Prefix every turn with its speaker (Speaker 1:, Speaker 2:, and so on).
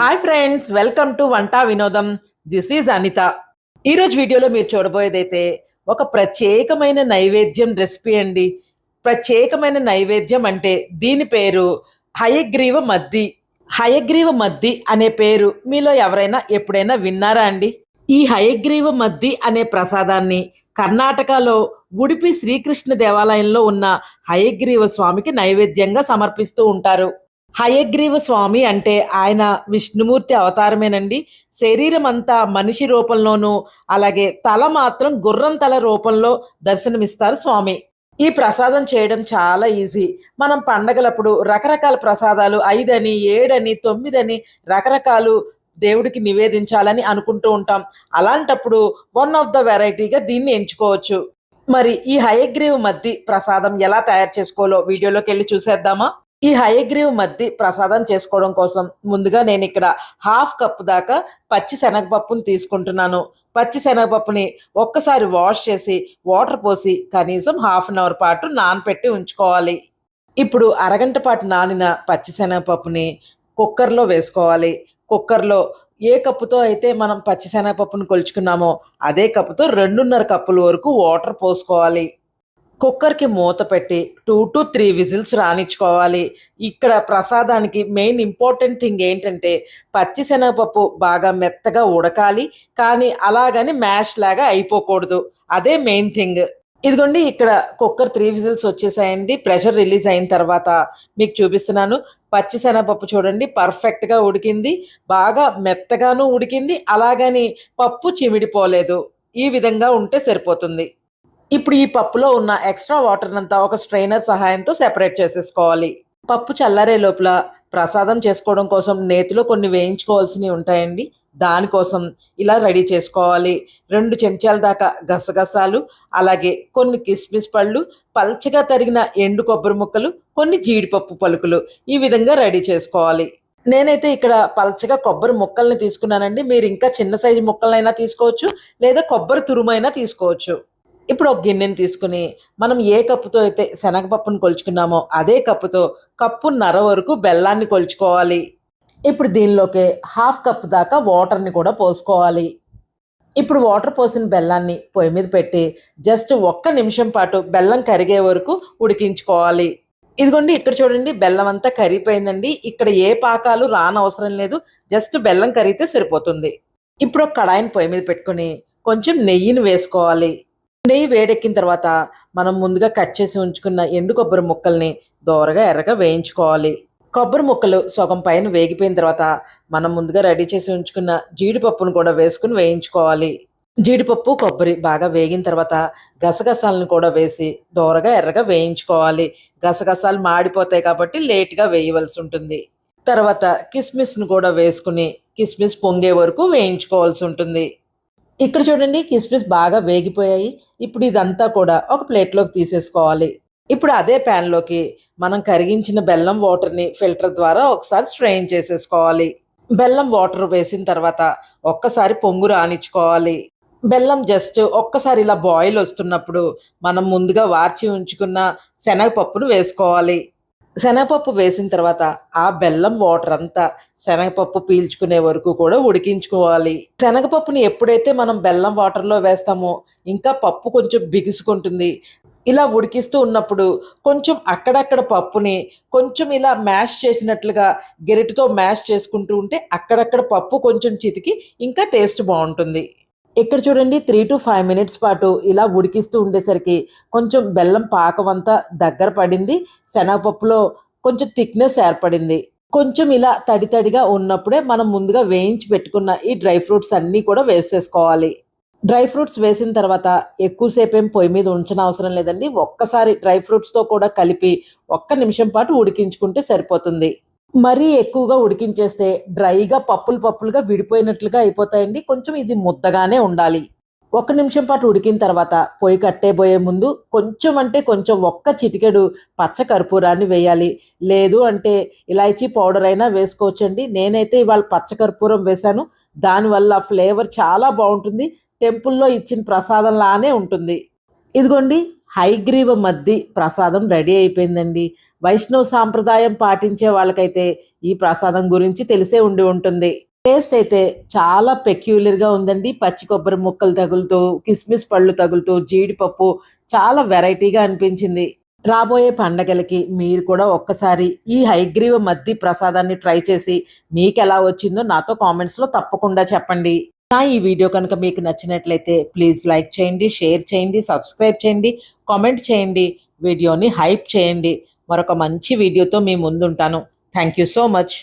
Speaker 1: Hi friends welcome to వంట వినోదం. This is Anitha ఈరోజు వీడియోలో మీరు చూడబోయేదైతే ఒక ప్రత్యేకమైన నైవేద్యం రెసిపీ అండి. ప్రత్యేకమైన నైవేద్యం అంటే దీని పేరు హయగ్రీవ మద్ది. హయగ్రీవ మద్ది అనే పేరు మీలో ఎవరైనా ఎప్పుడైనా విన్నారా అండి? ఈ హయగ్రీవ మద్ది అనే ప్రసాదాన్ని కర్ణాటకలో ఉడిపి శ్రీకృష్ణ దేవాలయంలో ఉన్న హయగ్రీవ స్వామికి నైవేద్యంగా సమర్పిస్తూ ఉంటారు. హయగ్రీవ స్వామి అంటే ఆయన విష్ణుమూర్తి అవతారమేనండి. శరీరం అంతా మనిషి రూపంలోనూ అలాగే తల మాత్రం గుర్రం తల రూపంలో దర్శనమిస్తారు స్వామి. ఈ ప్రసాదం చేయడం చాలా ఈజీ. మనం పండగలప్పుడు రకరకాల ప్రసాదాలు ఐదని ఏడని తొమ్మిదని రకరకాలు దేవుడికి నివేదించాలని అనుకుంటూ ఉంటాం. అలాంటప్పుడు వన్ ఆఫ్ ద వెరైటీగా దీన్ని ఎంచుకోవచ్చు. మరి ఈ హయగ్రీవ్ మద్ది ప్రసాదం ఎలా తయారు చేసుకోవాలో వీడియోలోకి వెళ్ళి చూసేద్దామా? ఈ హయగ్రీవ్ మద్ది ప్రసాదం చేసుకోవడం కోసం ముందుగా నేను ఇక్కడ హాఫ్ కప్ దాకా పచ్చి శనగపప్పును తీసుకుంటున్నాను. పచ్చి శనగపప్పుని ఒక్కసారి వాష్ చేసి వాటర్ పోసి కనీసం హాఫ్ అన్ అవర్ పాటు నానపెట్టి ఉంచుకోవాలి. ఇప్పుడు అరగంట పాటు నానిన పచ్చి శనగపప్పుని కుక్కర్లో వేసుకోవాలి. కుక్కర్లో ఏ కప్పుతో అయితే మనం పచ్చి శనగపప్పును కొలుచుకున్నామో అదే కప్పుతో రెండున్నర కప్పుల వరకు వాటర్ పోసుకోవాలి. కుక్కర్కి మూత పెట్టి టూ టు త్రీ విజిల్స్ రానిచ్చుకోవాలి ఇక్కడ ప్రసాదానికి మెయిన్ ఇంపార్టెంట్ థింగ్ ఏంటంటే పచ్చి శనగపప్పు బాగా మెత్తగా ఉడకాలి కానీ అలాగని మ్యాష్ లాగా అయిపోకూడదు. అదే మెయిన్ థింగ్. ఇదిగోండి ఇక్కడ కుక్కర్ త్రీ విజిల్స్ వచ్చేసాయండి. ప్రెషర్ రిలీజ్ అయిన తర్వాత మీకు చూపిస్తున్నాను. పచ్చిశనగపప్పు చూడండి పర్ఫెక్ట్గా ఉడికింది. బాగా మెత్తగాను ఉడికింది. అలాగని పప్పు చిమిడిపోలేదు. ఈ విధంగా ఉంటే సరిపోతుంది. ఇప్పుడు ఈ పప్పులో ఉన్న ఎక్స్ట్రా వాటర్నంతా ఒక స్ట్రైనర్ సహాయంతో సెపరేట్ చేసేసుకోవాలి. పప్పు చల్లారే లోపల ప్రసాదం చేసుకోవడం కోసం నేతిలో కొన్ని వేయించుకోవాల్సినవి ఉంటాయండి. దానికోసం ఇలా రెడీ చేసుకోవాలి. రెండు చెంచాల దాకా గసగసాలు అలాగే కొన్ని కిస్మిస్ పళ్ళు పల్చగా తరిగిన ఎండు కొబ్బరి ముక్కలు కొన్ని జీడిపప్పు పలుకులు ఈ విధంగా రెడీ చేసుకోవాలి. నేనైతే ఇక్కడ పల్చగా కొబ్బరి ముక్కల్ని తీసుకున్నానండి. మీరు ఇంకా చిన్న సైజు ముక్కలైనా తీసుకోవచ్చు లేదా కొబ్బరి తురుమైనా తీసుకోవచ్చు. ఇప్పుడు ఒక గిన్నెని తీసుకుని మనం ఏ కప్పుతో అయితే శనగపప్పును కొలుచుకున్నామో అదే కప్పుతో కప్పున్నర వరకు బెల్లాన్ని కొలుచుకోవాలి. ఇప్పుడు దీనిలోకి హాఫ్ కప్ దాకా వాటర్ని కూడా పోసుకోవాలి. ఇప్పుడు వాటర్ పోసిన బెల్లాన్ని పొయ్యి మీద పెట్టి జస్ట్ ఒక్క నిమిషం పాటు బెల్లం కరిగే వరకు ఉడికించుకోవాలి. ఇదిగోండి ఇక్కడ చూడండి బెల్లం అంతా కరిగిపోయిందండి. ఇక్కడ ఏ పాకాలు రానవసరం లేదు. జస్ట్ బెల్లం కరిగితే సరిపోతుంది. ఇప్పుడు ఒక కడాయిని పొయ్యి మీద పెట్టుకుని కొంచెం నెయ్యిని వేసుకోవాలి. నెయ్యి వేడెక్కిన తర్వాత మనం ముందుగా కట్ చేసి ఉంచుకున్న ఎండు కొబ్బరి ముక్కల్ని దోరగా ఎర్రగా వేయించుకోవాలి. కొబ్బరి ముక్కలు సగం పైన వేగిపోయిన తర్వాత మనం ముందుగా రెడీ చేసి ఉంచుకున్న జీడిపప్పును కూడా వేసుకుని వేయించుకోవాలి. జీడిపప్పు కొబ్బరి బాగా వేగిన తర్వాత గసగసాలను కూడా వేసి దోరగా ఎర్రగా వేయించుకోవాలి. గసగసాలు మాడిపోతాయి కాబట్టి లేట్గా వేయవలసి ఉంటుంది. తర్వాత కిస్మిస్ను కూడా వేసుకుని కిస్మిస్ పొంగే వరకు వేయించుకోవాల్సి ఉంటుంది. ఇక్కడ చూడండి కిస్మిస్ బాగా వేగిపోయాయి. ఇప్పుడు ఇదంతా కూడా ఒక ప్లేట్లోకి తీసేసుకోవాలి. ఇప్పుడు అదే ప్యాన్లోకి మనం కరిగించిన బెల్లం వాటర్ని ఫిల్టర్ ద్వారా ఒకసారి స్ట్రెయిన్ చేసేసుకోవాలి. బెల్లం వాటర్ వేసిన తర్వాత ఒక్కసారి పొంగు రానిచ్చుకోవాలి. బెల్లం జస్ట్ ఒక్కసారి ఇలా బాయిల్ వస్తున్నప్పుడు మనం ముందుగా వార్చి ఉంచుకున్న శనగపప్పును వేసుకోవాలి. శనగపప్పు వేసిన తర్వాత ఆ బెల్లం వాటర్ అంతా శనగపప్పు పీల్చుకునే వరకు కూడా ఉడికించుకోవాలి. శనగపప్పుని ఎప్పుడైతే మనం బెల్లం వాటర్లో వేస్తామో ఇంకా పప్పు కొంచెం బిగుసుకుంటుంది. ఇలా ఉడికిస్తూ ఉన్నప్పుడు కొంచెం అక్కడక్కడ పప్పుని కొంచెం ఇలా మ్యాష్ చేసినట్లుగా గెరిటితో మ్యాష్ చేసుకుంటూ ఉంటే అక్కడక్కడ పప్పు కొంచెం చితికి ఇంకా టేస్ట్ బాగుంటుంది. ఇక్కడ చూడండి త్రీ టు ఫైవ్ మినిట్స్ పాటు ఇలా ఉడికిస్తూ ఉండేసరికి కొంచెం బెల్లం పాకం అంతా దగ్గర పడింది. శనగపప్పులో కొంచెం థిక్నెస్ ఏర్పడింది. కొంచెం ఇలా తడి తడిగా ఉన్నప్పుడే మనం ముందుగా వేయించి పెట్టుకున్న ఈ డ్రై ఫ్రూట్స్ అన్నీ కూడా వేసేసుకోవాలి. డ్రై ఫ్రూట్స్ వేసిన తర్వాత ఎక్కువసేపు ఏం పొయ్యి మీద ఉంచిన అవసరం లేదండి. ఒక్కసారి డ్రై ఫ్రూట్స్తో కూడా కలిపి ఒక్క నిమిషం పాటు ఉడికించుకుంటే సరిపోతుంది. మరీ ఎక్కువగా ఉడికించేస్తే డ్రైగా పప్పులు పప్పులుగా విడిపోయినట్లుగా అయిపోతాయండి. కొంచెం ఇది ముద్దగానే ఉండాలి. ఒక నిమిషం పాటు ఉడికిన తర్వాత పొయ్యి కట్టేబోయే ముందు కొంచెం అంటే కొంచెం ఒక్క చిటికెడు పచ్చ కర్పూరాన్ని వేయాలి. లేదు అంటే ఇలాచీ పౌడర్ అయినా వేసుకోవచ్చండి. నేనైతే ఇవాళ పచ్చ కర్పూరం వేశాను. దానివల్ల ఫ్లేవర్ చాలా బాగుంటుంది. టెంపుల్లో ఇచ్చిన ప్రసాదంలానే ఉంటుంది. ఇదిగోండి హైగ్రీవ మద్ది ప్రసాదం రెడీ అయిపోయిందండి. వైష్ణవ సాంప్రదాయం పాటించే వాళ్ళకైతే ఈ ప్రసాదం గురించి తెలిసే ఉండి ఉంటుంది. టేస్ట్ అయితే చాలా పెక్యులర్గా ఉందండి. పచ్చి కొబ్బరి ముక్కలు తగులుతూ కిస్మిస్ పళ్ళు తగులుతూ జీడిపప్పు చాలా వెరైటీగా అనిపించింది. రాబోయే పండగలకి మీరు కూడా ఒక్కసారి ఈ హైగ్రీవ మద్ది ప్రసాదాన్ని ట్రై చేసి మీకు ఎలా వచ్చిందో నాతో కామెంట్స్లో తప్పకుండా చెప్పండి. నా ఈ వీడియో కనుక మీకు నచ్చినట్లయితే ప్లీజ్ లైక్ చేయండి షేర్ చేయండి సబ్స్క్రైబ్ చేయండి కామెంట్ చేయండి వీడియోని హైప్ చేయండి. మరొక మంచి వీడియోతో మీ ముందుంటాను. Thank you so much.